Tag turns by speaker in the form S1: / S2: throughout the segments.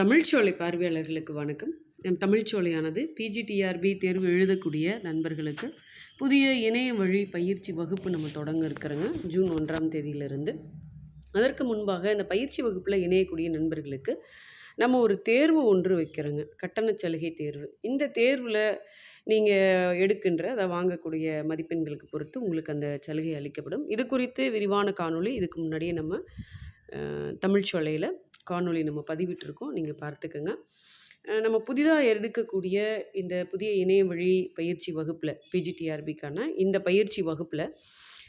S1: தமிழ்ச்சோலை பார்வையாளர்களுக்கு வணக்கம். நம் தமிழ்ச்சோலையானது பிஜிடிஆர்பி தேர்வு எழுதக்கூடிய நண்பர்களுக்கு புதிய இணைய வழி பயிற்சி வகுப்பு நம்ம தொடங்க இருக்கிறோங்க. ஜூன் ஒன்றாம் தேதியிலிருந்து. அதற்கு முன்பாக இந்த பயிற்சி வகுப்பில் இணையக்கூடிய நண்பர்களுக்கு நம்ம ஒரு தேர்வு ஒன்று வைக்கிறோங்க. கட்டணச் சலுகை தேர்வு. இந்த தேர்வில் நீங்கள் எடுக்கின்ற அதை வாங்கக்கூடிய மதிப்பெண்களுக்கு பொறுத்து உங்களுக்கு அந்த சலுகை அளிக்கப்படும். இது குறித்து விரிவான காணொளி. இதுக்கு முன்னாடியே நம்ம தமிழ்ச்சோலையில் காணொளி நம்ம பதிவிட்டிருக்கோம். நீங்கள் பார்த்துக்கோங்க. நம்ம புதிதாக எடுக்கக்கூடிய இந்த புதிய இணைய வழி பயிற்சி வகுப்பில் பிஜிடிஆர்பிக்கான இந்த பயிற்சி வகுப்பில்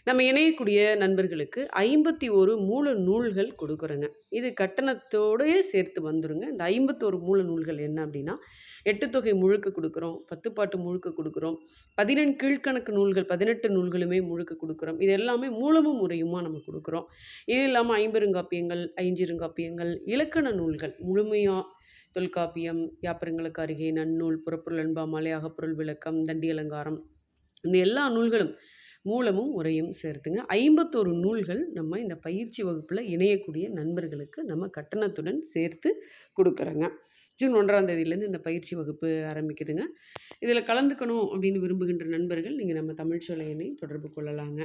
S1: நம்ம இணையக்கூடிய நண்பர்களுக்கு ஐம்பத்தி ஒரு மூல நூல்கள் கொடுக்குறோங்க. இது கட்டணத்தோடயே சேர்த்து வந்துடுங்க இந்த ஐம்பத்தோரு மூல நூல்கள் என்ன அப்படின்னா எட்டு தொகை முழுக்க கொடுக்குறோம் பத்து பாட்டு முழுக்க கொடுக்குறோம் பதினெண் கீழ்க்கணக்கு நூல்கள் பதினெட்டு நூல்களுமே முழுக்க கொடுக்குறோம். இது எல்லாமே மூலமும் முறையுமா நம்ம கொடுக்குறோம். இது இல்லாமல் ஐம்பெருங்காப்பியங்கள் ஐஞ்சிருங்காப்பியங்கள் இலக்கண நூல்கள் முழுமையாக தொல்காப்பியம் யாப்பரங்களுக்கு அருகே நன்னூல் புறப்பொருள் அன்பா மலையாக பொருள் விளக்கம் தண்டி அலங்காரம் இந்த எல்லா நூல்களும் மூலமும் உரையும் சேர்த்துங்க. ஐம்பத்தோரு நூல்கள் நம்ம இந்த பயிற்சி வகுப்பில் இணையக்கூடிய நண்பர்களுக்கு நம்ம கட்டணத்துடன் சேர்த்து கொடுக்குறோங்க. ஜூன் ஒன்றாம் தேதியிலேருந்து இந்த பயிற்சி வகுப்பு ஆரம்பிக்குதுங்க. இதில் கலந்துக்கணும் அப்படின்னு விரும்புகின்ற நண்பர்கள் நீங்கள் நம்ம தமிழ் சோலையனை தொடர்பு கொள்ளலாங்க.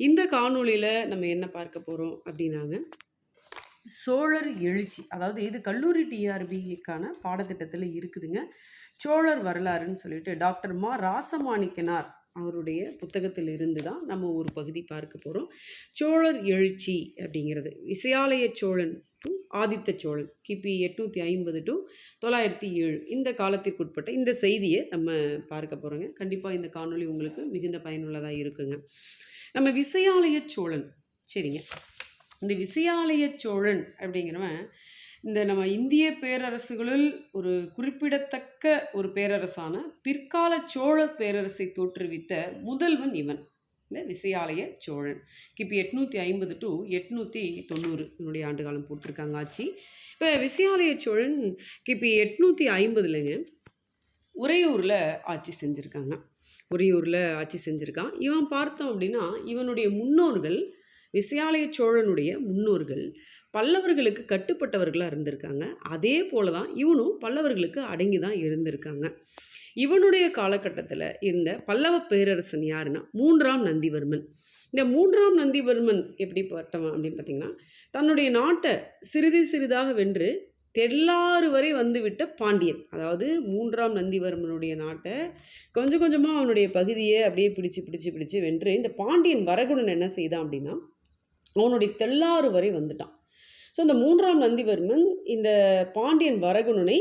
S1: இந்த காணொளியில் நம்ம என்ன பார்க்க போகிறோம் அப்படின்னாங்க சோழர் எழுச்சி அதாவது இது கல்லூரி டிஆர்பிக்கான பாடத்திட்டத்தில் இருக்குதுங்க. சோழர் வரலாறுன்னு சொல்லிட்டு டாக்டர் மா. ராசமாணிக்கனார் அவருடைய புத்தகத்தில் இருந்து தான் நம்ம ஒரு பகுதி பார்க்க போகிறோம் சோழர் எழுச்சி அப்படிங்கிறது. விசயாலய சோழன் டு ஆதித்த சோழன் கிபி எட்நூற்றி ஐம்பது டு தொள்ளாயிரத்தி ஏழு. இந்த காலத்திற்குட்பட்ட இந்த செய்தியை நம்ம பார்க்க போகிறோங்க கண்டிப்பாக இந்த காணொலி உங்களுக்கு மிகுந்த பயனுள்ளதாக இருக்குங்க. நம்ம விசயாலய சோழன் சரிங்க. இந்த விசயாலய சோழன் அப்படிங்கிறவன் இந்த நம்ம இந்திய பேரரசுகளில் ஒரு குறிப்பிடத்தக்க ஒரு பேரரசான பிற்கால சோழ பேரரசை தோற்றுவித்த முதல்வன் இவன் இந்த விசயாலய சோழன். கிபி எட்நூற்றி ஐம்பது டு எட்நூற்றி தொண்ணூறு என்னுடைய ஆண்டு காலம் போட்டிருக்காங்க ஆட்சி இப்போ விசயாலய சோழன் கிபி எட்நூற்றி ஐம்பதுலங்க உறையூரில் ஆட்சி செஞ்சுருக்காங்க. உறையூரில் ஆட்சி செஞ்சுருக்கான். இவன் பார்த்தோம் அப்படின்னா இவனுடைய முன்னோர்கள் விசயாலய சோழனுடைய முன்னோர்கள் பல்லவர்களுக்கு கட்டுப்பட்டவர்களாக இருந்திருக்காங்க. அதே போல தான் இவனும் பல்லவர்களுக்கு அடங்கி தான் இருந்திருக்காங்க. இவனுடைய காலகட்டத்தில் இருந்த பல்லவ பேரரசன் யாருன்னா மூன்றாம் நந்திவர்மன். இந்த மூன்றாம் நந்திவர்மன் எப்படிப்பட்டவன் அப்படின்னு பார்த்தீங்கன்னா தன்னுடைய நாட்டை சிறிது சிறிதாக வென்று தெல்லாறு வரை வந்துவிட்ட பாண்டியன். அதாவது மூன்றாம் நந்திவர்மனுடைய நாட்டை கொஞ்சம் கொஞ்சமாக அவனுடைய பகுதியை அப்படியே பிடிச்சு பிடிச்சு பிடிச்சு வென்று இந்த பாண்டியன் வரகுடன் என்ன செய்தான் அப்படின்னா அவனுடைய தெல்லாறு வரை வந்துட்டான். ஸோ இந்த மூன்றாம் நந்திவர்மன் இந்த பாண்டியன் வரகுணனை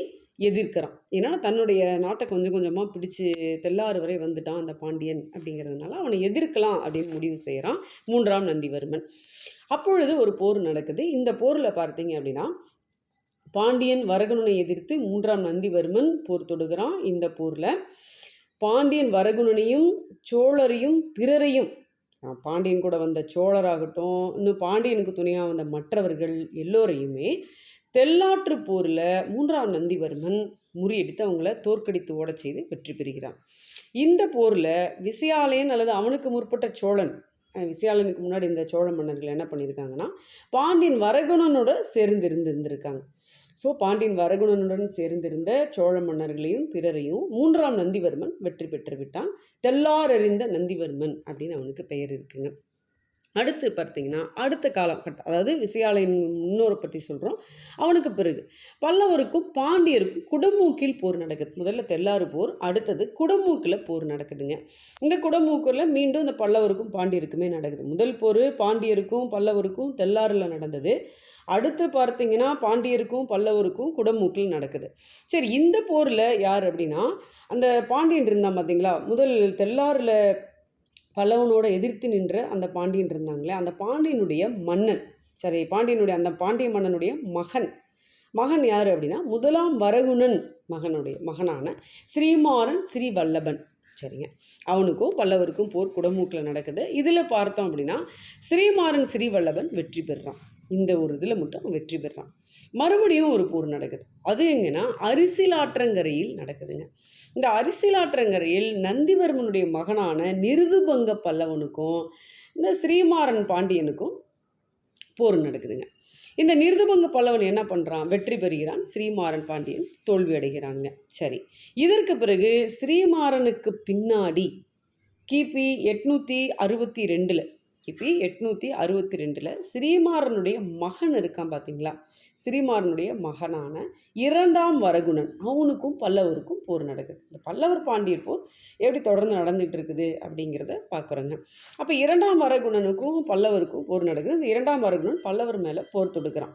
S1: எதிர்க்கிறான். ஏன்னா தன்னுடைய நாட்டை கொஞ்சம் கொஞ்சமாக பிடிச்சி தெல்லாறு வரை வந்துட்டான் அந்த பாண்டியன் அப்படிங்கிறதுனால அவனை எதிர்க்கலாம் அப்படின்னு முடிவு செய்கிறான் மூன்றாம் நந்திவர்மன். அப்பொழுது ஒரு போர் நடக்குது. இந்த போரில் பார்த்தீங்க அப்படின்னா பாண்டியன் வரகுணனை எதிர்த்து மூன்றாம் நந்திவர்மன் போர் தொடுகிறான். இந்த போரில் பாண்டியன் வரகுணனையும் சோழரையும் பிறரையும் பாண்டியன் கூட வந்த சோழராகட்டும் இன்னும் பாண்டியனுக்கு துணையாக வந்த மற்றவர்கள் எல்லோரையுமே தெல்லாற்று போரில் மூன்றாம் நந்திவர்மன் முறியடித்து அவங்கள தோற்கடித்து ஓடச் செய்து வெற்றி பெறுகிறான். இந்த போரில் விசயாலயன் அல்லது அவனுக்கு முற்பட்ட சோழன் அஹ், விசயாலயனுக்கு முன்னாடி இந்த சோழ மன்னர்கள் என்ன பண்ணியிருக்காங்கன்னா பாண்டியன் வரகுணனோட சேர்ந்து இருந்திருந்திருக்காங்க. ஸோ பாண்டியன் வரகுணனுடன் சேர்ந்திருந்த சோழ மன்னர்களையும் பிறரையும் மூன்றாம் நந்திவர்மன் வெற்றி பெற்று விட்டான். தெல்லாரறிந்த நந்திவர்மன் அப்படின்னு அவனுக்கு பெயர் இருக்குங்க. அடுத்து பார்த்தீங்கன்னா அடுத்த காலம் அதாவது விசயாலயன் முன்னோரை பற்றி சொல்கிறோம் அவனுக்கு பிறகு பல்லவருக்கும் பாண்டியருக்கும் குடமூக்கில் போர் நடக்குது. முதல்ல தெல்லாறு போர் அடுத்தது குடமூக்கில் போர் நடக்குதுங்க. இந்த குடமூக்கில் மீண்டும் இந்த பல்லவருக்கும் பாண்டியருக்குமே நடக்குது. முதல் போர் பாண்டியருக்கும் பல்லவருக்கும் தெல்லாறில் நடந்தது. அடுத்து பார்த்தீங்கன்னா பாண்டியருக்கும் பல்லவருக்கும் குடமூக்கில் நடக்குது. சரி இந்த போரில் யார் அப்படின்னா அந்த பாண்டியன் இருந்தான் பார்த்தீங்களா முதல் தெல்லாரில் பல்லவனோட எதிர்த்து நின்ற அந்த பாண்டியன் இருந்தாங்களே அந்த பாண்டியனுடைய மன்னன். சரி பாண்டியனுடைய அந்த பாண்டிய மன்னனுடைய மகன். மகன் யார் அப்படின்னா முதலாம் வரகுணன் மகனுடைய மகனான ஸ்ரீமாறன் ஸ்ரீவல்லபன். சரிங்க. அவனுக்கும் பல்லவருக்கும் போர் குடமூக்கில் நடக்குது. இதில் பார்த்தோம் அப்படின்னா ஸ்ரீமாறன் ஸ்ரீவல்லபன் வெற்றி பெறுறான். இந்த ஒரு இதில் மட்டும் அவன் வெற்றி பெறுறான் மறுபடியும் ஒரு போர் நடக்குது. அது எங்கன்னா அரிசிலாற்றங்கரையில் நடக்குதுங்க. இந்த அரிசிலாற்றங்கரையில் நந்திவர்மனுடைய மகனான நிருதுபங்க பல்லவனுக்கும் இந்த ஸ்ரீமாறன் பாண்டியனுக்கும் போர் நடக்குதுங்க. இந்த நிருதுபங்க பல்லவன் என்ன பண்ணுறான் வெற்றி பெறுகிறான். ஸ்ரீமாறன் பாண்டியன் தோல்வி அடைகிறாங்க சரி. இதற்கு பிறகு ஸ்ரீமாறனுக்கு பின்னாடி கிபி எட்நூற்றி அறுபத்தி ரெண்டில் கிபி எட்நூற்றி அறுபத்தி ரெண்டில் ஸ்ரீமாறனுடைய மகன் இருக்கான் பார்த்தீங்களா ஸ்ரீமாறனுடைய மகனான இரண்டாம் வரகுணன். அவனுக்கும் பல்லவருக்கும் போர் நடக்குது. இந்த பல்லவர் பாண்டியர் போர் எப்படி தொடர்ந்து நடந்துகிட்டு இருக்குது அப்படிங்கிறத பார்க்குறோங்க அப்போ இரண்டாம் வரகுணனுக்கும் பல்லவருக்கும் போர் நடக்குது. இந்த இரண்டாம் வரகுணன் பல்லவர் மேலே போர் தொடுக்கிறான்.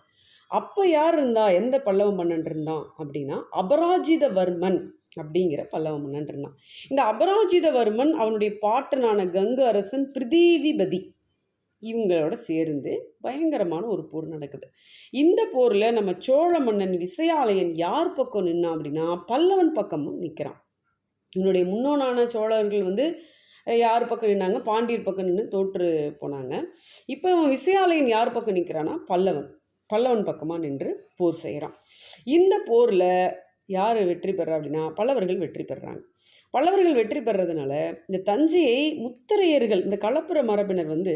S1: அப்போ யார் இருந்தா எந்த பல்லவ மன்னன் இருந்தான் அப்படின்னா அபராஜிதவர்மன் அப்படிங்கிற பல்லவ மன்னன் இருந்தான். இந்த அபராஜிதவர்மன் அவனுடைய பாட்டனான கங்க அரசன் பிரிதிவிபதி. இவங்களோட சேர்ந்து பயங்கரமான ஒரு போர் நடக்குது. இந்த போரில் நம்ம சோழ மன்னன் விசயாலயன் யார் பக்கம் நின்னான் அப்படின்னா பல்லவன் பக்கமும் நிற்கிறான் என்னுடைய முன்னோனான சோழர்கள் வந்து யார் பக்கம் நின்னாங்க? பாண்டியர் பக்கம் நின்று தோற்று போனாங்க. இப்போ அவன் விசயாலயன் யார் பக்கம் நிற்கிறான்னா பல்லவன். பல்லவன் பக்கமாக நின்று போர் செய்கிறான் இந்த போரில் யார் வெற்றி பெறா அப்படின்னா பல்லவர்கள் வெற்றி பெறுறாங்க பல்லவர்கள் வெற்றி பெறதுனால இந்த தஞ்சையை முத்தரையர்கள் இந்த களப்புற மரபினர் வந்து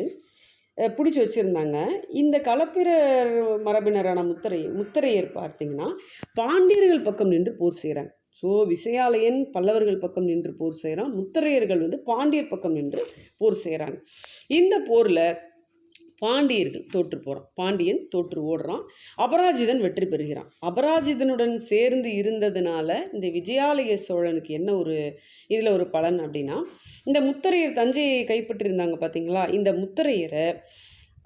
S1: பிடிச்சி வச்சுருந்தாங்க. இந்த களப்பிரர் மரபினரான முத்தரை முத்தரையர் பார்த்தீங்கன்னா பாண்டியர்கள் பக்கம் நின்று போர் செய்கிறாங்க ஸோ விசயாலயன் பல்லவர்கள் பக்கம் நின்று போர் செய்கிறான் முத்தரையர்கள் வந்து பாண்டியர் பக்கம் நின்று போர் செய்கிறாங்க இந்த போரில் பாண்டியர்கள் தோற்று போகிறான் பாண்டியன் தோற்று ஓடுறான். அபராஜிதன் வெற்றி பெறுகிறான். அபராஜிதனுடன் சேர்ந்து இருந்ததுனால இந்த விஜயாலய சோழனுக்கு என்ன ஒரு இதில் ஒரு பலன் அப்படின்னா இந்த முத்தரையர் தஞ்சையை கைப்பற்றியிருந்தாங்க பார்த்தீங்களா இந்த முத்தரையரை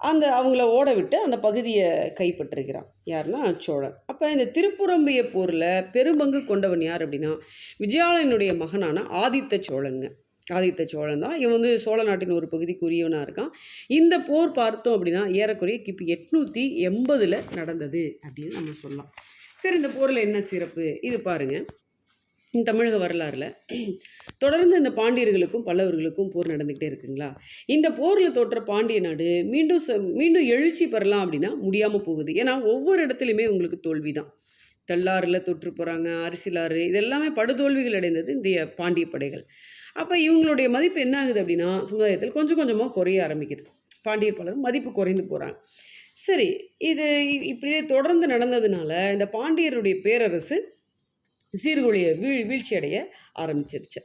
S1: அந்த அவங்கள ஓட விட்டு அந்த பகுதியை கைப்பற்றுகிறான் யாருன்னா சோழன். அப்போ இந்த திருப்புறம்பிய போரில் பெரும்பங்கு கொண்டவன் யார் அப்படின்னா விஜயாலயனுடைய மகனான ஆதித்த சோழனுங்க. ஆதித்த சோழன் தான். இவன் வந்து சோழ நாட்டின் ஒரு பகுதிக்குரியவனாக இருக்கான். இந்த போர் பார்த்தோம் அப்படின்னா ஏறக்குறைய கிபி எட்நூற்றி எண்பதில் நடந்தது அப்படின்னு நம்ம சொல்லலாம். சரி இந்த போரில் என்ன சிறப்பு? இது பாருங்கள் தமிழக வரலாறில் தொடர்ந்து இந்த பாண்டியர்களுக்கும் பல்லவர்களுக்கும் போர் நடந்துக்கிட்டே இருக்குங்களா? இந்த போரில் தோற்ற பாண்டிய நாடு மீண்டும் ச மீண்டும் எழுச்சி பெறலாம் அப்படின்னா முடியாமல் போகுது. ஏன்னா ஒவ்வொரு இடத்துலையுமே உங்களுக்கு தோல்வி தான் தள்ளாறில் தொற்று போகிறாங்க அரிசிலாறு இதெல்லாமே படுதோல்விகள் அடைந்தது இந்த பாண்டிய படைகள். அப்போ இவங்களுடைய மதிப்பு என்ன ஆகுது அப்படின்னா சமுதாயத்தில் கொஞ்சம் கொஞ்சமாக குறைய ஆரம்பிக்குது. பாண்டியர் பலரும் மதிப்பு குறைந்து போகிறாங்க சரி இது இ- இப்படியே தொடர்ந்து நடந்ததுனால இந்த பாண்டியருடைய பேரரசு சீர்குழிய வீழ் வீழ்ச்சி அடைய ஆரம்பிச்சிருச்சு.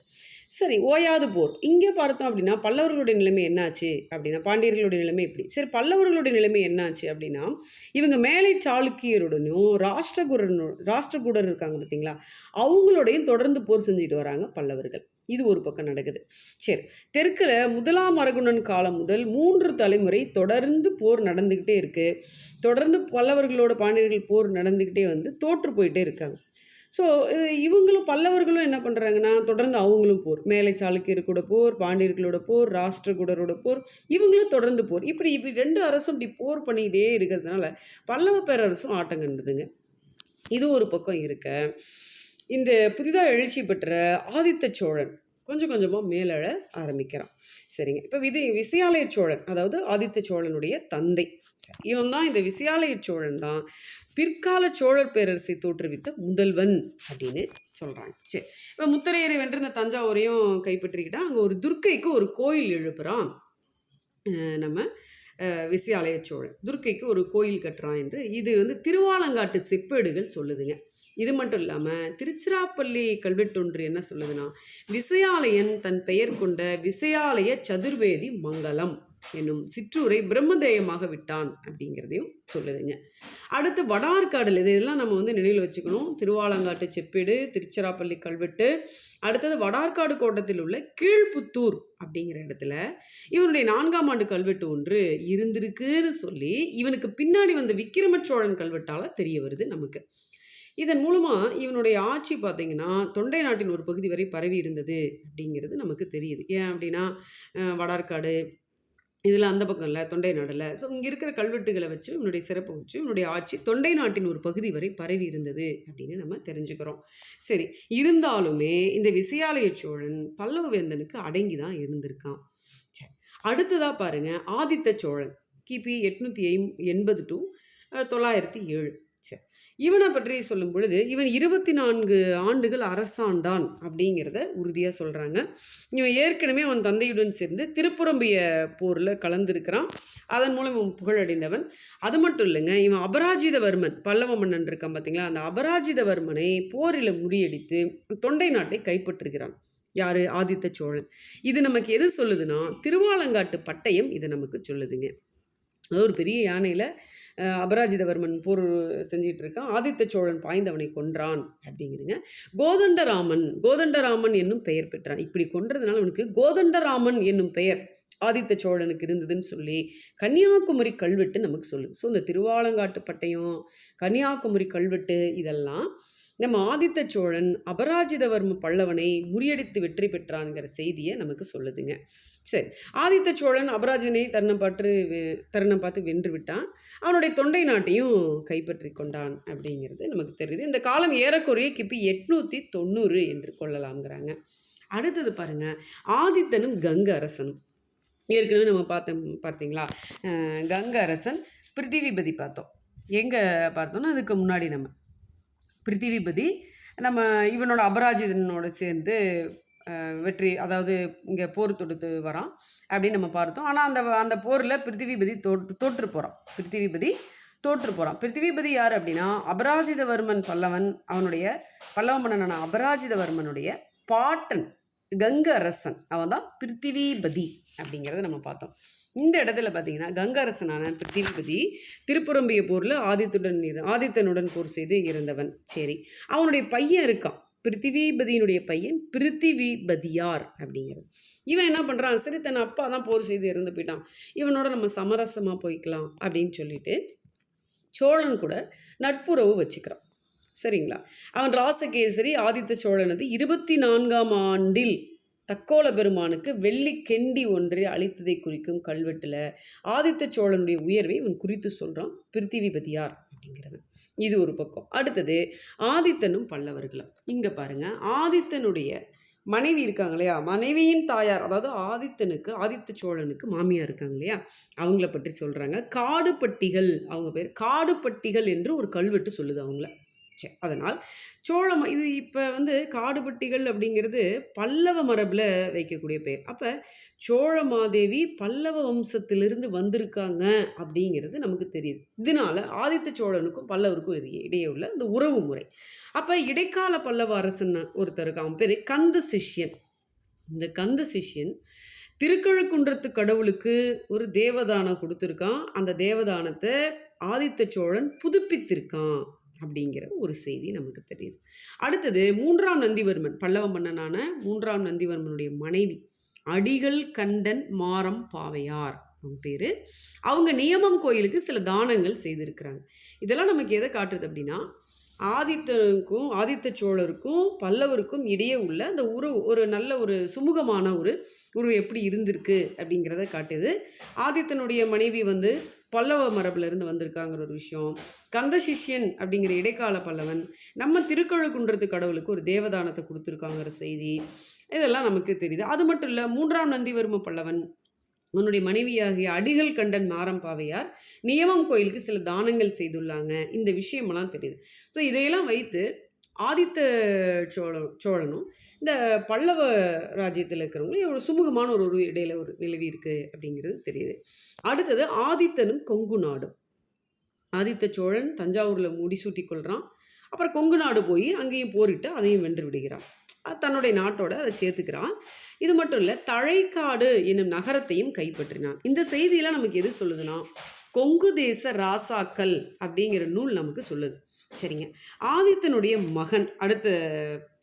S1: சரி ஓயாது போர். இங்கே பார்த்தோம் அப்படின்னா பல்லவர்களுடைய நிலைமை என்னாச்சு அப்படின்னா பாண்டியர்களுடைய நிலைமை எப்படி சரி பல்லவர்களுடைய நிலைமை என்னாச்சு அப்படின்னா இவங்க மேலை சாளுக்கியருடனும் ராஷ்டிரகுடனு ராஷ்டிரகுடர் இருக்காங்க பார்த்தீங்களா அவங்களோடையும் தொடர்ந்து போர் செஞ்சுட்டு வராங்க பல்லவர்கள். இது ஒரு பக்கம் நடக்குது. சரி தெற்கில் முதலாம் அரகுணன் காலம் முதல் மூன்று தலைமுறை தொடர்ந்து போர் நடந்துக்கிட்டே இருக்குது தொடர்ந்து பல்லவர்களோட பாண்டியர்கள் போர் நடந்துக்கிட்டே வந்து தோற்று போயிட்டே இருக்காங்க. ஸோ இவங்களும் பல்லவர்களும் என்ன பண்ணுறாங்கன்னா தொடர்ந்து அவங்களும் போர். மேலை சாளுக்கியர் கூட போர் பாண்டியர்களோட போர் ராஷ்டிரகூடரோட போர் இவங்களும் தொடர்ந்து போர். இப்படி இப்படி ரெண்டு அரசும் இப்படி போர் பண்ணிக்கிட்டே இருக்கிறதுனால பல்லவ பேரரசும் ஆட்டம் கண்டுதுங்க. இது ஒரு பக்கம் இருக்க. இந்த புதிதாக எழுச்சி பெற்ற ஆதித்த சோழன் கொஞ்சம் கொஞ்சமாக மேலழ ஆரம்பிக்கிறான். சரிங்க. இப்போ விதி விசயாலய சோழன் அதாவது ஆதித்த சோழனுடைய தந்தை. சரி, இவன் தான் இந்த விசயாலய சோழன் தான் பிற்கால சோழர் பேரரசை தோற்றுவித்த முதல்வன் அப்படின்னு சொல்கிறாங்க சரி இப்போ முத்தரையரை வென்றிருந்த தஞ்சாவூரையும் கைப்பற்றிக்கிட்டா அங்கே ஒரு துர்க்கைக்கு ஒரு கோயில் எழுப்புறான். நம்ம விசயாலய சோழன். துர்க்கைக்கு ஒரு கோயில் கட்டுறான் என்று இது வந்து திருவாலங்காட்டு செப்பேடுகள் சொல்லுதுங்க. இது மட்டும் இல்லாமல் திருச்சிராப்பள்ளி கல்வெட்டொன்று என்ன சொல்லுதுன்னா விசயாலயன் தன் பெயர் கொண்ட விசயாலய சதுர்வேதி மங்கலம் என்னும் சிற்றூரை பிரம்மதேயமாக விட்டான் அப்படிங்கிறதையும் சொல்லுதுங்க. அடுத்து வடார்காடுல இதெல்லாம் நம்ம வந்து நினைவில் வச்சுக்கணும். திருவாலங்காட்டு செப்பேடு திருச்சிராப்பள்ளி கல்வெட்டு. அடுத்தது வடார்காடு கோட்டத்தில் உள்ள கீழ்ப்புத்தூர் அப்படிங்கிற இடத்துல இவனுடைய நான்காம் ஆண்டு கல்வெட்டு ஒன்று இருந்திருக்குன்னு சொல்லி இவனுக்கு பின்னாடி வந்த விக்கிரம சோழன் கல்வெட்டால் தெரிய வருது நமக்கு. இதன் மூலமாக இவனுடைய ஆட்சி பார்த்திங்கன்னா தொண்டை நாட்டின் ஒரு பகுதி வரை பரவி இருந்தது அப்படிங்கிறது நமக்கு தெரியுது. ஏன் அப்படின்னா வடார்காடு இதில் அந்த பக்கம் இல்லை தொண்டை நாடில். ஸோ இங்கே இருக்கிற கல்வெட்டுகளை வச்சு இவனுடைய சிறப்பை வச்சு இவனுடைய ஆட்சி தொண்டை நாட்டின் ஒரு பகுதி வரை பரவி இருந்தது அப்படின்னு நம்ம தெரிஞ்சுக்கிறோம். சரி இருந்தாலுமே இந்த விசயாலய சோழன் பல்லவ வேந்தனுக்கு அடங்கி தான் இருந்திருக்கான். சரி அடுத்ததாக பாருங்க ஆதித்த சோழன் கிபி எட்நூற்றி எண்பது டு தொள்ளாயிரத்தி ஏழு. சரி இவனை பற்றி சொல்லும் பொழுது இவன் இருபத்தி நான்கு ஆண்டுகள் அரசாண்டான் அப்படிங்கிறத உறுதியாக சொல்கிறாங்க இவன் ஏற்கனவே அவன் தந்தையுடன் சேர்ந்து திருப்புறம்பிய போரில் கலந்துருக்கிறான். அதன் மூலம் இவன் புகழடைந்தவன். அது மட்டும் இல்லைங்க இவன் அபராஜிதவர்மன் பல்லவ மன்னன் இருக்கான் பார்த்தீங்களா அந்த அபராஜிதவர்மனை போரில் முறியடித்து தொண்டை நாட்டை கைப்பற்றுகிறான். யார்? ஆதித்த சோழன். இது நமக்கு எது சொல்லுதுன்னா திருவாலங்காட்டு பட்டயம் இது நமக்கு சொல்லுதுங்க. அது ஒரு பெரிய யானையில் அபராஜிதவர்மன் போர் செஞ்சிட்டு இருக்கான் ஆதித்த சோழன் பாய்ந்தவனை கொன்றான் அப்படிங்கிறதுங்க கோதண்டராமன் கோதண்டராமன் என்னும் பெயர் பெற்றான். இப்படி கொன்றதுனால அவனுக்கு கோதண்டராமன் என்னும் பெயர் ஆதித்த சோழனுக்கு இருந்ததுன்னு சொல்லி கன்னியாகுமரி கல்வெட்டு நமக்கு சொல்லுது. ஸோ இந்த திருவாலங்காட்டு பட்டயம் கன்னியாகுமரி கல்வெட்டு இதெல்லாம் நம்ம ஆதித்த சோழன் அபராஜிதவர்ம பல்லவனை முறியடித்து வெற்றி பெற்றான்ங்கிற செய்தியை நமக்கு சொல்லுதுங்க. சரி. ஆதித்த சோழன் அபராஜனை தருணம் பற்று வெ- தருணம் பார்த்து வென்று விட்டான். அவனுடைய தொண்டை நாட்டையும் கைப்பற்றி கொண்டான் அப்படிங்கிறது நமக்கு தெரியுது. இந்த காலம் ஏறக்குறைய கிபி எட்நூற்றி தொண்ணூறு என்று கொள்ளலாம்ங்கிறாங்க. அடுத்தது பாருங்கள் ஆதித்தனும் கங்க அரசனும். ஏற்கனவே நம்ம பார்த்தோம் பார்த்தீங்களா? கங்க அரசன் பிருத்திவிபதி பார்த்தோம். எங்கே பார்த்தோம்னா அதுக்கு முன்னாடி நம்ம. பிருத்திவிபதி நம்ம இவனோட அபராஜிதனோட சேர்ந்து வெற்றி அதாவது இங்கே போர் தொடுத்து வரான் அப்படின்னு நம்ம பார்த்தோம். ஆனால் அந்த அந்த போரில் பிருத்திவிபதி தோற்று தோற்று போகிறான் பிருத்திவிபதி தோற்று போகிறான் பிருத்திவிபதி யார் அப்படின்னா அபராஜிதவர்மன் பல்லவன் அவனுடைய பல்லவ மன்னனான அபராஜிதவர்மனுடைய பாட்டன் கங்க அரசன். அவன் தான் பிருத்திவிபதி அப்படிங்கிறத நம்ம பார்த்தோம். இந்த இடத்துல பார்த்தீங்கன்னா கங்க அரசனான பிருத்திவிபதி திருப்புறம்பிய போரில் ஆதித்துடன் ஆதித்தனுடன் போர் செய்து இருந்தவன் சரி. அவனுடைய பையன் இருக்கான். பிருத்திவிபதியினுடைய பையன் பிருத்திவிபதியார் அப்படிங்கிறது. இவன் என்ன பண்ணுறான் சரி தன் அப்பா தான் போர் செய்து இறந்து போயிட்டான். இவனோட நம்ம சமரசமாக போய்க்கலாம் அப்படின்னு சொல்லிட்டு சோழன் கூட நட்புறவு வச்சுக்கிறான். சரிங்களா? அவன் ராசகேசரி ஆதித்த சோழனது இருபத்தி நான்காம் ஆண்டில் தக்கோல பெருமானுக்கு வெள்ளி கெண்டி ஒன்றை அழித்ததை குறிக்கும் கல்வெட்டில் ஆதித்த சோழனுடைய உயர்வை இவன் குறித்து சொல்கிறான் பிருத்திவிபதியார் அப்படிங்கிறவன். இது ஒரு பக்கம். அடுத்தது ஆதித்தனும் பல்லவர்களும். இங்கே பாருங்க ஆதித்தனுடைய மனைவி இருக்காங்க இல்லையா? மனைவியின் தாயார் அதாவது ஆதித்தனுக்கு ஆதித்த சோழனுக்கு மாமியார் இருக்காங்க இல்லையா? அவங்கள பற்றி சொல்கிறாங்க காடுபட்டிகள் அவங்க பேர் காடுபட்டிகள் என்று ஒரு கல்வெட்டு சொல்லுது அவங்கள. சரி அதனால் சோழம் இது இப்போ வந்து காடுபட்டிகள் அப்படிங்கிறது பல்லவ மரபில் வைக்கக்கூடிய பேர் அப்போ சோழமாதேவி பல்லவ வம்சத்திலிருந்து வந்திருக்காங்க அப்படிங்கிறது நமக்கு தெரியுது. இதனால ஆதித்த சோழனுக்கும் பல்லவருக்கும் இடையே- உள்ள இந்த உறவு முறை. அப்போ இடைக்கால பல்லவ அரசன் ஒருத்தருக்கு அவன் பேர் கந்த சிஷ்யன். இந்த கந்த சிஷ்யன் திருக்கழுக்குன்றத்து கடவுளுக்கு ஒரு தேவதானம் கொடுத்துருக்கான். அந்த தேவதானத்தை ஆதித்த சோழன் புதுப்பித்திருக்கான். அப்படிங்கிற ஒரு செய்தி நமக்கு தெரியுது. அடுத்தது மூன்றாம் நந்திவர்மன் பல்லவ மன்னனான மூன்றாம் நந்திவர்மனுடைய மனைவி அடிகள் கண்டன் மாரம் பாவையார் அவங்க பேர். அவங்க நியமம் கோயிலுக்கு சில தானங்கள் செய்திருக்கிறாங்க. இதெல்லாம் நமக்கு எதை காட்டுது அப்படின்னா ஆதித்தனுக்கும் ஆதித்த சோழருக்கும் பல்லவருக்கும் இடையே உள்ள அந்த உறவு ஒரு நல்ல ஒரு சுமூகமான ஒரு உறவு எப்படி இருந்திருக்கு அப்படிங்கிறத காட்டுது. ஆதித்தனுடைய மனைவி வந்து பல்லவ மரபிலிருந்து வந்திருக்காங்கிற ஒரு விஷயம். கந்த சிஷ்யன் அப்படிங்கிற இடைக்கால பல்லவன் நம்ம திருக்கழுக்குன்றது கடவுளுக்கு ஒரு தேவதானத்தை கொடுத்துருக்காங்கிற செய்தி. இதெல்லாம் நமக்கு தெரியுது. அது மட்டும் இல்லை மூன்றாம் நந்திவர்ம பல்லவன் உன்னுடைய மனைவியாகிய அடிகள் கண்டன் மாரம்பாவையார் நியமம் கோயிலுக்கு சில தானங்கள் செய்துள்ளாங்க. இந்த விஷயமெல்லாம் தெரியுது. ஸோ இதையெல்லாம் வைத்து ஆதித்த சோழ சோழனும் இந்த பல்லவ ராஜ்யத்தில் இருக்கிறவங்களும் ஒரு சுமூகமான ஒரு ஒரு இடையில ஒரு நிலவி இருக்குது அப்படிங்கிறது தெரியுது. அடுத்தது ஆதித்தனும் கொங்கு நாடும். ஆதித்த சோழன் தஞ்சாவூரில் முடிசூட்டி கொள்கிறான் அப்புறம் கொங்கு நாடு போய் அங்கேயும் போரிட்டு அதையும் வென்று விடுகிறான். தன்னுடைய நாட்டோட அதை சேர்த்துக்கிறான். இது மட்டும் இல்லை தழைக்காடு என்னும் நகரத்தையும் கைப்பற்றினான். இந்த செய்தியெல்லாம் நமக்கு எது சொல்லுதுன்னா கொங்கு தேச ராசாக்கள் அப்படிங்கிற நூல் நமக்கு சொல்லுது. சரிங்க. ஆதித்தனுடைய மகன் அடுத்த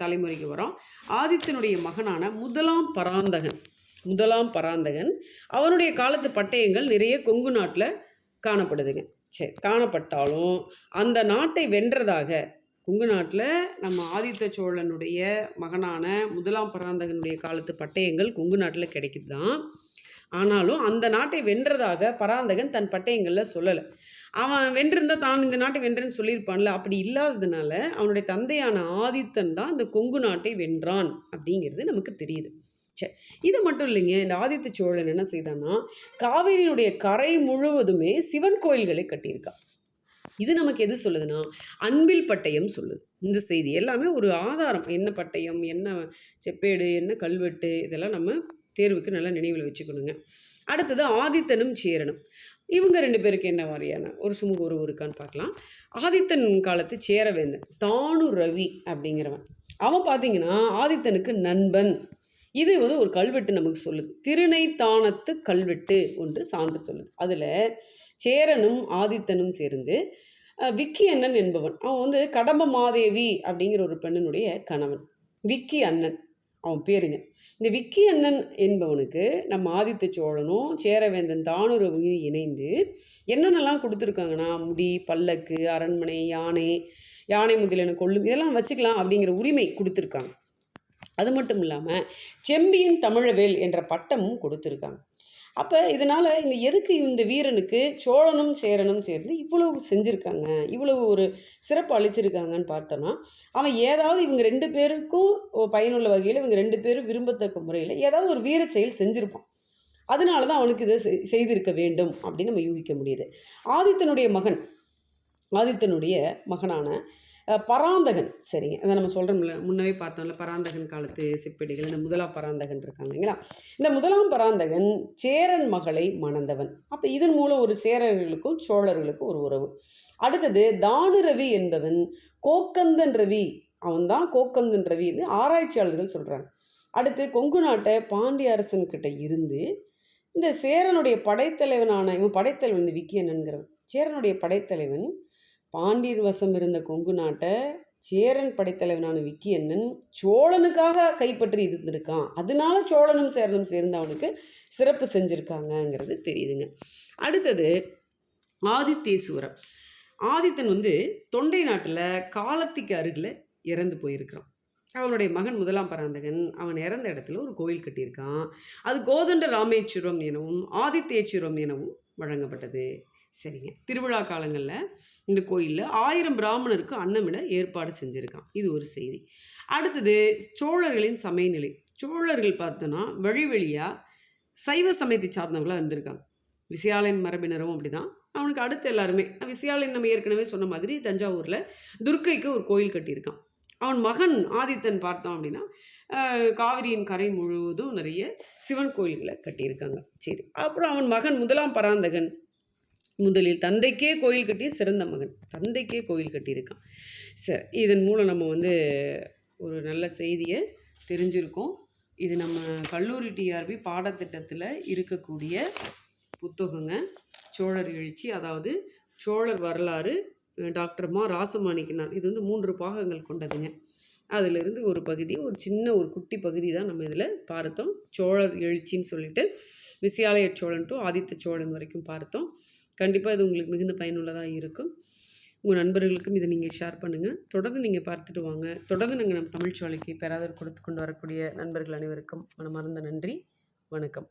S1: தலைமுறைக்கு வரோம். ஆதித்தனுடைய மகனான முதலாம் பராந்தகன் முதலாம் பராந்தகன் அவனுடைய காலத்து பட்டயங்கள் நிறைய கொங்கு நாட்டில் காணப்படுதுங்க. சரி காணப்பட்டாலும் அந்த நாட்டை வென்றதாக கொங்கு நாட்டில் நம்ம ஆதித்த சோழனுடைய மகனான முதலாம் பராந்தகனுடைய காலத்து பட்டயங்கள் கொங்கு நாட்டில் கிடைக்குது தான் ஆனாலும் அந்த நாட்டை வென்றதாக பராந்தகன் தன் பட்டயங்களில் சொல்லலை. அவன் வென்றிருந்தா தான் இந்த நாட்டை வென்றேன்னு சொல்லியிருப்பான்ல. அப்படி இல்லாததுனால அவனுடைய தந்தையான ஆதித்தன் தான் இந்த கொங்கு நாட்டை வென்றான் அப்படிங்கிறது நமக்கு தெரியுது. சரி இது மட்டும் இல்லைங்க. இந்த ஆதித்த சோழன் என்ன செய்தான்னா காவேரியினுடைய கரை முழுவதுமே சிவன் கோயில்களை கட்டியிருக்கான் இது நமக்கு எது சொல்லுதுன்னா அன்பில் பட்டயம் சொல்லுது. இந்த செய்தி எல்லாமே ஒரு ஆதாரம். என்ன பட்டயம் என்ன செப்பேடு என்ன கல்வெட்டு இதெல்லாம் நம்ம தேர்வுக்கு நல்லா நினைவில் வச்சுக்கணுங்க. அடுத்தது ஆதித்தனும் சேரனும். இவங்க ரெண்டு பேருக்கு என்ன மாதிரியான ஒரு சுமூக உறவு இருக்கான்னு பார்க்கலாம். ஆதித்தன் காலத்து சேரவேந்தன் தானு ரவி அப்படிங்கிறவன். அவன் பார்த்தீங்கன்னா ஆதித்தனுக்கு நண்பன். இது வந்து ஒரு கல்வெட்டு நமக்கு சொல்லுது. திருநைத்தானத்து கல்வெட்டு ஒன்று சான்று சொல்லுது. அதில் சேரனும் ஆதித்தனும் சேர்ந்து விக்கி அண்ணன் என்பவன். அவன் வந்து கடம்ப மாதேவி அப்படிங்கிற ஒரு பெண்ணினுடைய கணவன். விக்கி அண்ணன். அவன் பேருங்க. இந்த விக்கி அண்ணன் என்பவனுக்கு நம்ம ஆதித்த சோழனும் சேரவேந்தன் தானுரவையும் இணைந்து என்னென்னலாம் கொடுத்துருக்காங்கன்னா முடி பல்லக்கு அரண்மனை யானை யானை முதலின கொள்ளும் இதெல்லாம் வச்சுக்கலாம் அப்படிங்கிற உரிமை கொடுத்துருக்காங்க. அது மட்டும் இல்லாமல் செம்பியன் தமிழவேல் என்ற பட்டமும் கொடுத்துருக்காங்க. அப்போ இதனால் இந்த எதுக்கு இந்த வீரனுக்கு சோழனும் சேரனும் சேர்ந்து இவ்வளவு செஞ்சுருக்காங்க? இவ்வளவு ஒரு சிறப்பு அளிச்சிருக்காங்கன்னு பார்த்தோன்னா அவன் ஏதாவது இவங்க ரெண்டு பேருக்கும் பயனுள்ள வகையில் இவங்க ரெண்டு பேரும் விரும்பத்தக்க முறையில் ஏதாவது ஒரு வீர செயல் செஞ்சுருப்பான். அதனால தான் அவனுக்கு இதை செய்- செய்திருக்க வேண்டும் அப்படின்னு நம்ம யூகிக்க முடியுது. ஆதித்தனுடைய மகன் ஆதித்தனுடைய மகனான பராந்தகன். சரிங்க அதை நம்ம சொல்கிறோம்ல முன்னவே பார்த்தோம்ல பராந்தகன் காலத்து செப்பேடுகள் இந்த முதலாம் பராந்தகன் இருக்காங்க இல்லைங்களா? இந்த முதலாம் பராந்தகன் சேரன் மகளை மணந்தவன். அப்போ இதன் மூலம் ஒரு சேரர்களுக்கும் சோழர்களுக்கும் ஒரு உறவு. அடுத்தது தானு ரவி என்பவன் கோக்கந்தன் ரவி. அவன்தான் கோக்கந்தன் ரவின்னு ஆராய்ச்சியாளர்கள் சொல்கிறாங்க அடுத்து கொங்கு நாட்டை பாண்டிய அரசன்கிட்ட இருந்து இந்த சேரனுடைய படைத்தலைவனான இவன் படைத்தலைவன் இந்த விக்கியனன்கிறவன் சேரனுடைய படைத்தலைவன் பாண்டியர் வசம் இருந்த கொங்கு நாட்டை சேரன் படைத்தலைவனான விக்கியண்ணன் சோழனுக்காக கைப்பற்றி இருந்திருக்கான். அதனால சோழனும் சேரனும் சேர்ந்து அவனுக்கு சிறப்பு செஞ்சுருக்காங்கங்கிறது தெரியுதுங்க. அடுத்தது ஆதித்தேஸ்வரம் ஆதித்தன் வந்து தொண்டை நாட்டில் காலத்திக்கு அருகில் இறந்து போயிருக்கிறான். அவனுடைய மகன் முதலாம் பராந்தகன் அவன் இறந்த இடத்துல ஒரு கோயில் கட்டியிருக்கான். அது கோதண்ட ராமேஸ்வரம் எனவும் ஆதித்தேஸ்வரம் எனவும் வழங்கப்பட்டது. சரிங்க திருவிழா காலங்களில் இந்த கோயிலில் ஆயிரம் பிராமணருக்கு அன்னமிட ஏற்பாடு செஞ்சுருக்கான். இது ஒரு செய்தி. அடுத்தது சோழர்களின் சமயநிலை. சோழர்கள் பார்த்தோன்னா வழி வழியாக சைவ சமயத்தை சார்ந்தவங்களாக இருந்திருக்காங்க. விசயாலயன் மரபினரும் அப்படிதான். அவனுக்கு அடுத்து எல்லாருமே விசயாலயன் நம்ம ஏற்கனவே சொன்ன மாதிரி தஞ்சாவூரில் துர்க்கைக்கு ஒரு கோயில் கட்டியிருக்கான். அவன் மகன் ஆதித்தன் பார்த்தோம் அப்படின்னா காவிரியின் கரை முழுவதும் நிறைய சிவன் கோயில்களை கட்டியிருக்காங்க. சரி. அப்புறம் அவன் மகன் முதலாம் பராந்தகன். முதலில் தந்தைக்கே கோயில் கட்டிய சிறந்த மகன். தந்தைக்கே கோயில் கட்டியிருக்கான். சரி இதன் மூலம் நம்ம வந்து ஒரு நல்ல செய்தியை தெரிஞ்சிருக்கோம். இது நம்ம கல்லூரி டிஆர்பி பாடத்திட்டத்தில் இருக்கக்கூடிய புத்தகங்க. சோழர் எழுச்சி அதாவது சோழர் வரலாறு டாக்டர் மா. ராசமாணிக்கினார் இது வந்து மூன்று பாகங்கள் கொண்டதுங்க. அதிலிருந்து ஒரு பகுதி ஒரு சின்ன ஒரு குட்டி பகுதி தான் நம்ம இதில் பார்த்தோம். சோழர் எழுச்சின்னு சொல்லிட்டு விசயாலய சோழன் டு ஆதித்த சோழன் வரைக்கும் பார்த்தோம். கண்டிப்பாக இது உங்களுக்கு மிகுந்த பயனுள்ளதாக இருக்கும். உங்கள் நண்பர்களுக்கும் இதை நீங்கள் ஷேர் பண்ணுங்கள் தொடர்ந்து நீங்கள் பார்த்துட்டு வாங்க. தொடர்ந்து நாங்கள் நம்ம தமிழ்ச்சோலைக்கு பெறாதர் கொடுத்து கொண்டு வரக்கூடிய நண்பர்கள் அனைவருக்கும் மனமார்ந்த நன்றி. வணக்கம்.